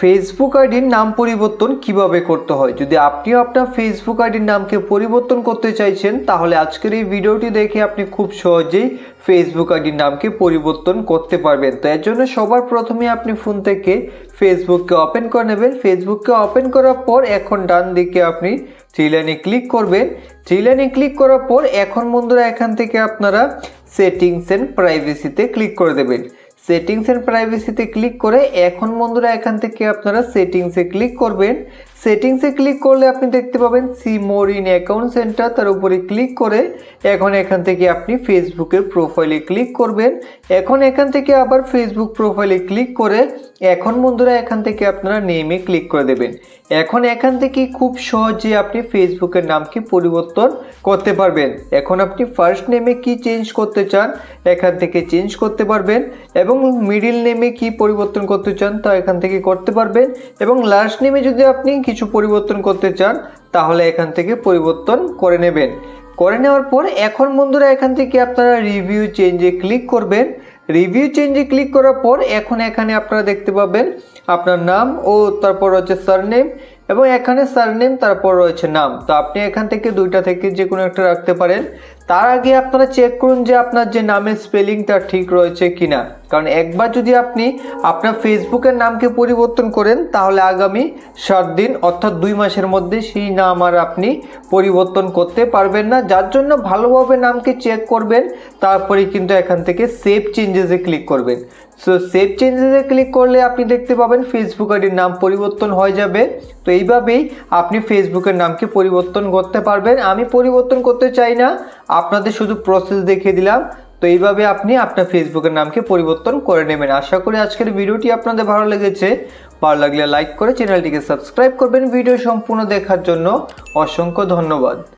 Facebook আইডির নাম পরিবর্তন কীভাবে করতে হয়? যদি আপনিও আপনার ফেসবুক আইডির নামকে পরিবর্তন করতে চাইছেন, তাহলে আজকের এই ভিডিওটি দেখে আপনি খুব সহজেই ফেসবুক আইডির নামকে পরিবর্তন করতে পারবেন। তো এর জন্য সবার প্রথমে আপনি ফোন থেকে ফেসবুককে ওপেন করে নেবেন। ফেসবুককে ওপেন করার পর এখন ডান দিকে আপনি থ্রি লাইনে ক্লিক করবেন। থ্রি লাইনে ক্লিক করার পর এখন বন্ধুরা এখান থেকে আপনারা সেটিংস অ্যান্ড প্রাইভেসিতে ক্লিক করে দেবেন। সেটিংস অ্যান্ড প্রাইভেসিতে ক্লিক করে এখন বন্ধুরা এখান থেকে আপনারা সেটিংসে ক্লিক করবেন। সেটিংসে ক্লিক করলে আপনি দেখতে পাবেন see more in account center তার উপরে ক্লিক করে এখন এখান থেকে আপনি ফেসবুকের প্রোফাইলে ক্লিক করবেন। এখন এখান থেকে আবার ফেসবুক প্রোফাইলে ক্লিক করে এখন বন্ধুরা এখান থেকে আপনারা নেমে ক্লিক করে দেবেন। এখন এখান থেকে খুব সহজে আপনি ফেসবুকের নামকে পরিবর্তন করতে পারবেন। এখন আপনি ফার্স্ট নেমে কি চেঞ্জ করতে চান, এখান থেকে চেঞ্জ করতে পারবেন এবং মিডিল নেমে কি পরিবর্তন করতে চান তা এখান থেকে করতে পারবেন এবং লাস্ট নেমে যদি আপনি কিছু পরিবর্তন করতে চান, তাহলে এখান থেকে পরিবর্তন করে নেবেন। করে নেওয়ার পর এখন বন্ধুরা এখান থেকে আপনারা রিভিউ চেঞ্জে ক্লিক করবেন। রিভিউ চেঞ্জে ক্লিক করার পর এখন এখানে আপনারা দেখতে পাবেন আপনার নাম ও তারপর হচ্ছে সারনেম এবং এখানে সারনেম তারপর রয়েছে নাম। তো আপনি এখান থেকে দুইটা থেকে যে কোনো একটা রাখতে পারেন। তার আগে আপনারা চেক করুন যে আপনার যে নামের স্পেলিংটা ঠিক রয়েছে কিনা। কারণ একবার যদি আপনি আপনার ফেসবুকের নামকে পরিবর্তন করেন, তাহলে আগামী সাত দিন অর্থাৎ দুই মাসের মধ্যে সেই নাম আর আপনি পরিবর্তন করতে পারবেন না। যার জন্য ভালোভাবে নামকে চেক করবেন, তারপরে কিন্তু এখান থেকে সেভ চেঞ্জেসে ক্লিক করবেন। সো সেভ চেঞ্জেসে ক্লিক করলে আপনি দেখতে পাবেন ফেসবুক আইডির নাম পরিবর্তন হয়ে যাবে। তো এইভাবেই আপনি ফেসবুকের নামকে পরিবর্তন করতে পারবেন। আমি পরিবর্তন করতে চাই না। আপনাদের শুধু প্রসেস দেখিয়ে দিলাম। তো এইভাবে আপনি আপনার ফেসবুকের নামকে পরিবর্তন করে নেবেন। আশা করি আজকের ভিডিওটি আপনাদের ভালো লেগেছে। ভালো লাগলে লাইক করে চ্যানেলটিকে সাবস্ক্রাইব করবেন। ভিডিও সম্পূর্ণ দেখার জন্য অসংখ্য ধন্যবাদ।